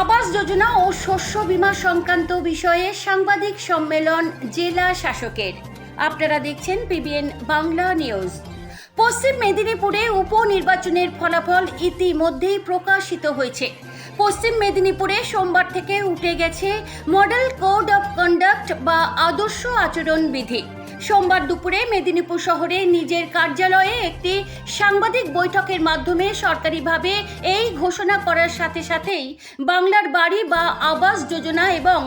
আবাস যোজনা ও শস্য বীমা সংক্রান্ত বিষয়ে সাংবাদিক সম্মেলন জেলা শাসকের। আপনারা দেখছেন পিবিএন বাংলা নিউজ। পশ্চিম মেদিনীপুরে উপনির্বাচনের ফলাফল ইতিমধ্যেই প্রকাশিত হয়েছে। পশ্চিম মেদিনীপুরে সোমবার থেকে উঠে গেছে মডেল কোড অফ কন্ডাক্ট বা আদর্শ আচরণ বিধি সোমবার দুপুরে মেদিনীপুর শহরে নিজের কার্যালয়ে একটি সাংবাদিক বৈঠকের মাধ্যমে সরকারিভাবে এই ঘোষণা করার সাথে সাথেই বাংলার বাড়ি বা আবাস যোজনা এবং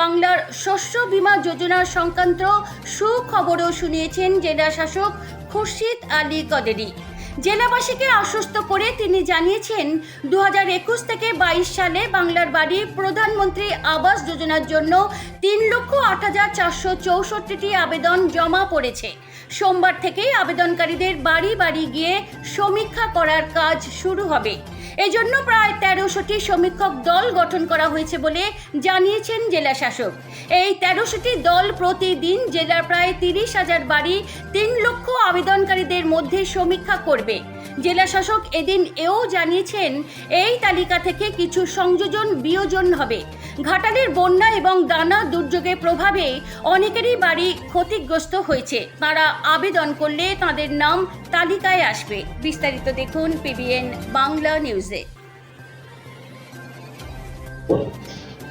বাংলার শস্য বীমা যোজনা সংক্রান্ত সুখবরও শুনিয়েছেন জেলা শাসক খুরশিদ আলী কদেরি। জেলাবাসীকে আশ্বস্ত করে তিনি জানিয়েছেন দু হাজার একুশ থেকে বাইশ সালে বাংলার বাড়ি প্রধানমন্ত্রী আবাস যোজনার জন্য তিন লক্ষ আট হাজার চারশো চৌষট্টিটি আবেদন জমা পড়েছে। সোমবার থেকেই আবেদনকারীদের বাড়ি বাড়ি গিয়ে সমীক্ষা করার কাজ শুরু হবে। এজন্য প্রায় তেরোশোটি সমীক্ষক দল গঠন করা হয়েছে বলে জানিয়েছেন জেলা শাসক। এই তেরোশোটি দল প্রতিদিন জেলার প্রায় তিরিশ হাজার বাড়ি তিন লক্ষ আবেদনকারীদের মধ্যে সমীক্ষা করবে। জেলা শাসক এদিন এও জানিয়েছেন, এই তালিকা থেকে কিছু সংযোজন বিয়োজন হবে। ঘাটালের বন্যা এবং দানা দুর্যোগের প্রভাবে অনেকেরই বাড়ি ক্ষতিগ্রস্ত হয়েছে। তারা আবেদন করলে তাদের নাম তালিকায় আসবে। বিস্তারিত দেখুন পিবিএন বাংলা নিউজে।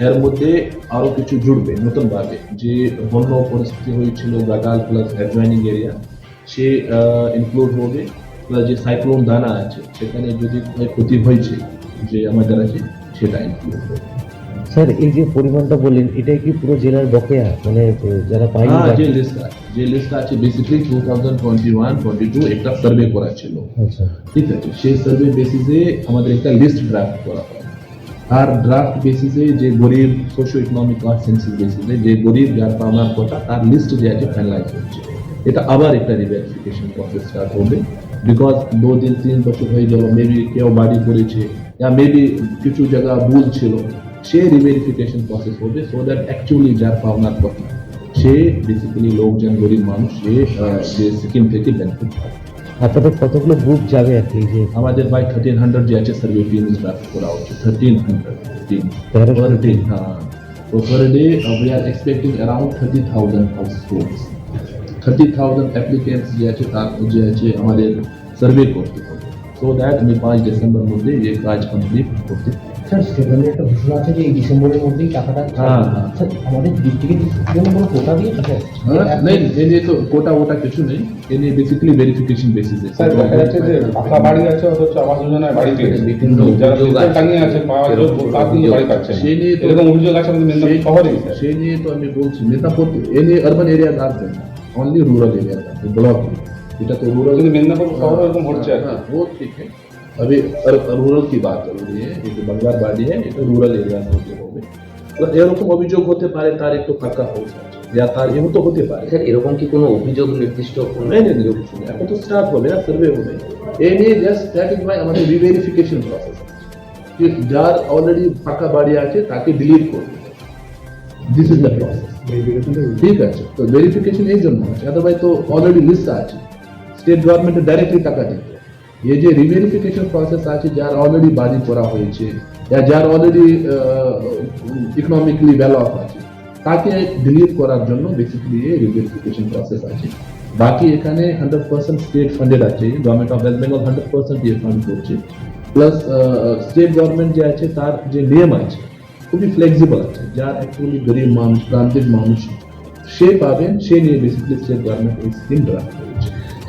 এর মধ্যে আরও কিছু জুড়বে নতুন ভাবে যে বন্য পরিস্থিতি হয়েছিল গাটাল প্লাস অ্যাডজয়নিং এরিয়া সে ইনক্লুড হবে। প্লাস যে সাইক্লোন দানা আছে সেখানে যদি ক্ষতি হয়েছে যে আমাদের আছে সেটা স্যার এই যে পরিমাণটা বললেন এটাই কি পুরো জেলার বকেয়া? মানে যারা পায়নি হ্যাঁ যে লিস্ট যে লিস্ট আছে basically two thousand twenty one twenty two একটা সার্ভে করা ছিল। আচ্ছা। ঠিক আছে সেই সার্ভে বেসিসে আমাদের একটা লিস্ট ড্রাফট করা হয়। আর ড্রাফট বেসিসে যে গরিব সোশ্യോ ইকোনমিক কাস্ট সেন্সিস বেসিসে যে গরিব যার পাওনার কথা তার লিস্ট যে আছে ফাইনালাইজ হচ্ছে। এটা আবার একটা রিভেরিফিকেশন প্রসেস স্টার্ট হবে। বিকজ দু দিন তিন বছর হয়ে গেল মেবি কেউ বাড়ি করেছে। या মেবি কিছু জায়গা ভুল ছিল। সে রিভেরিফিকেশন প্রসেস হবে সো দ্যাট অ্যাকচুয়ালি যার পাওনার কথা সে বেসিক্যালি লোকজন গরিব মানুষ সে সিকিম থেকে বেনিফিট পায় আপনাদের কতগুলো গ্রুপ যাবে আর কি? যে আমাদের বাই থার্টিন হান্ড্রেড যে আছে সার্ভে টিম ড্রাফট করা হচ্ছে thirteen hundred team per day হ্যাঁ per day uh, we are expecting thirty thousand households thirty thousand applicants যে আছে তার যে আছে আমাদের সার্ভে করতে হবে সো দ্যাট আমি পাঁচ ডিসেম্বর মধ্যে এই কাজ কমপ্লিট করতে পারি। স্যার সেখানে একটা ঘোষণা আছে যে এই ডিসেম্বরের মধ্যেই টাকাটা হ্যাঁ, হ্যাঁ। স্যার আমাদের ডিস্ট্রিক্টের জন্য কোনো কোটা দিয়েছে স্যার হ্যাঁ नहीं ये ये तो কোটা ওটা কিছু নেই এ নিয়ে বেসিক্যালি ভেরিফিকেশন বেসিসে স্যার দেখা যাচ্ছে যে পাকা বাড়ি আছে অথচ আবাস যোজনায় বাড়ি পেয়েছে বিভিন্ন যারা অভিযোগ বিদ্যুৎ আছে। টাঙিয়ে আছে পাওয়া এরকম তারা কিন্তু অভিযোগ। বাড়ি পাচ্ছে না। সেই নিয়ে তো- এরকম অভিযোগ আছে আমাদের মেদিনীপুর সেই- শহরেই স্যার সেই নিয়ে তো আমি বলছি নেতাপুর এনে আরবান এরিয়া আসবে না অনলি রুরাল এরিয়া ব্লক এটা तो रूरल কিন্তু মেদিনীপুর শহরে এরকম ঘটছে আর কি। हाँ वो ठीक है अभी रूरल की बात चल रही है ये जो बंगाल बाड़ी है এটা রুরাল এরিয়া মধ্যে হবে তো এরকম অভিযোগ হতে পারে তার একটু ফাঁকা হচ্ছে या তার এমন তো হতে পারে স্যার এরকম কি কোনো অভিযোগ নির্দিষ্ট কোনো नहीं नहीं नहीं কিছু নেই। এখন তো স্টার্ট হবে না সার্ভে হবে এই নিয়ে জাস্ট দ্যাট ইজ মাই আমাদের রিভেরিফিকেশন প্রসেস যে যার অলরেডি ফাঁকা বাড়ি আছে তাকে ডিলিট করবে দিস ইজ দ্য প্রসেস ঠিক আছে তো ভেরিফিকেশন এই জন্য আছে আদারওয়াইজ তো অলরেডি লিস্ট আছে স্টেট গভর্নমেন্ট ডাইরেক্টলি টাকা দিতে এই যে রিভেরিফিকেশন প্রসেস আছে যার অলরেডি বাড়ি করা হয়েছে या যার অলরেডি ইকোনমিক্যালি ওয়েল অফ আছে তাকে ডিলিট করার জন্য বেসিক্যালি এই রিভেরিফিকেশন প্রসেস আছে বাকি এখানে হান্ড্রেড পার্সেন্ট স্টেট ফান্ডেড আছে government of West Bengal hundred percent দিয়ে ফান্ড করছে প্লাস স্টেট গভর্নমেন্ট যে আছে তার যে নিয়ম আছে খুবই ফ্লেক্সিবল আছে। যার অ্যাকচুয়ালি গরিব মানুষ প্রান্তিক মানুষ সে পাবেন সে নিয়ে বেসিক্যালি স্টেট গভর্নমেন্ট এই স্কিম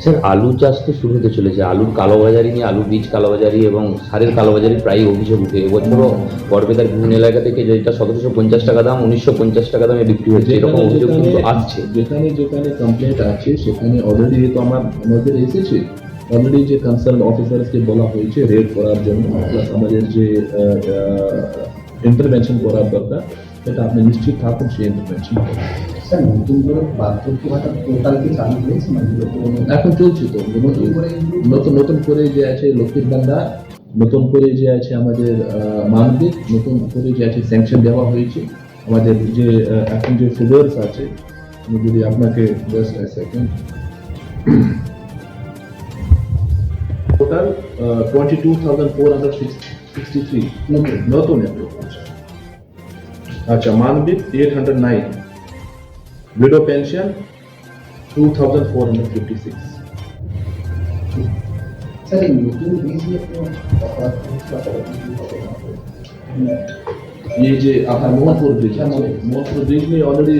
স্যার আলু চাষ তো শুরু হতে চলেছে। আলুর কালোবাজারি নিয়ে আলু বীজ কালোবাজারি এবং সারের কালোবাজারি প্রায় অভিযোগ উঠে। এবছরও গড়বেতার বিভিন্ন এলাকা থেকে যেটা সতেরোশো পঞ্চাশ টাকা দাম উনিশশো পঞ্চাশ টাকা দামে বিক্রি হচ্ছে। এরকম অভিযোগ কিন্তু আসছে। যেখানে যেখানে কমপ্লেন্ট আছে সেখানে অলরেডি তো আমার আমাদের এসেছে অলরেডি যে কনসার্ন অফিসারকে বলা হয়েছে রেড করার জন্য প্লাস আমাদের যে ইন্টারভেনশন করার দরকার সেটা আপনি নিশ্চিত থাকুন সেই ইন্টারভেনশন স্যার নতুন করে বার্ধক্য ভাতা পোর্টাল কি চালু হয়েছে না যেগুলো পুরোনো? এখন চলছে তো। নতুন করে নতুন নতুন করে যে আছে লক্ষ্মীর ভান্ডার নতুন করে যে আছে আমাদের মানবিক নতুন করে যে আছে স্যাংশন দেওয়া হয়েছে। আমাদের যে এখন যে ফিগার্স আছে আমি যদি আপনাকে just second total twenty two thousand four hundred sixty three নতুন নতুন অ্যাপ্রোচ আচ্ছা মানবিক eight hundred nine widow pension two thousand four hundred fifty six sir এই নতুন বীজ নিয়ে কোনো কথা হচ্ছে বা কথা বলছে? যে আপনার মোহনপুর ব্রিজ মোহনপুর ব্রিজ নিয়ে অলরেডি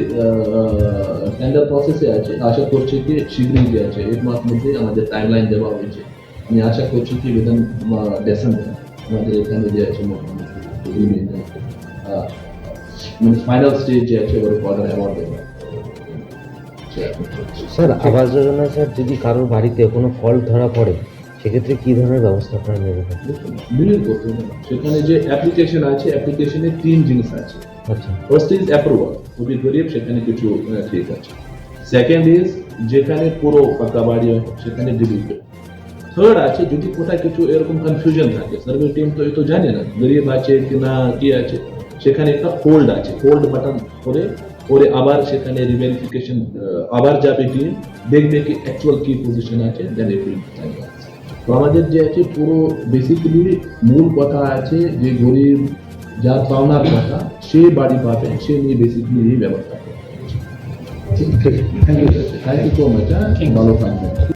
টেন্ডার প্রসেসে আছে। আশা করছি কি শীঘ্রই যে আছে। এক মাস মধ্যে আমাদের টাইমলাইন দেওয়া হয়েছে। আমি আশা করছি কি উইদিন ডিসেম্বর আমাদের এখানে যে আছে মানে ফাইনাল স্টেজ যে আছে ওর অর্ডার অ্যাওয়ার্ড দেওয়া স্যার আবাস যোজনা স্যার যদি কারোর বাড়িতে কোনো ফল্ট ধরা পড়ে সেক্ষেত্রে কি ধরনের ব্যবস্থা আপনারা নেবেন? বিলিং করতে সেখানে যে অ্যাপ্লিকেশন আছে অ্যাপ্লিকেশনে তিন জিনিস আছে। আচ্ছা। ফার্স্ট ইজ অ্যাপ্রুভাল খুবই গরিব সেখানে কিছু ঠিক আছে। সেকেন্ড ইজ যেখানে পুরো পাকা বাড়ি হয় সেখানে ডিলিট থার্ড আছে যদি কোথায় কিছু এরকম কনফিউশন থাকে। সার্ভে টিম তো এই তো জানে না গরিব আছে কি না কি আছে। সেখানে একটা হোল্ড আছে হোল্ড বাটন করে করে আবার সেখানে রিভেরিফিকেশন আবার যাবে টিম দেখবে কি অ্যাকচুয়াল কি পজিশন আছে দেন উইল তো আমাদের যে আছে পুরো বেসিক্যালি মূল কথা আছে যে গরিব যার পাওনার কথা সে বাড়ি পাবে সে নিয়ে বেসিক্যালি এই ব্যবস্থা করে ঠিক ঠিক thank you thank you so much ভালো থাকবেন।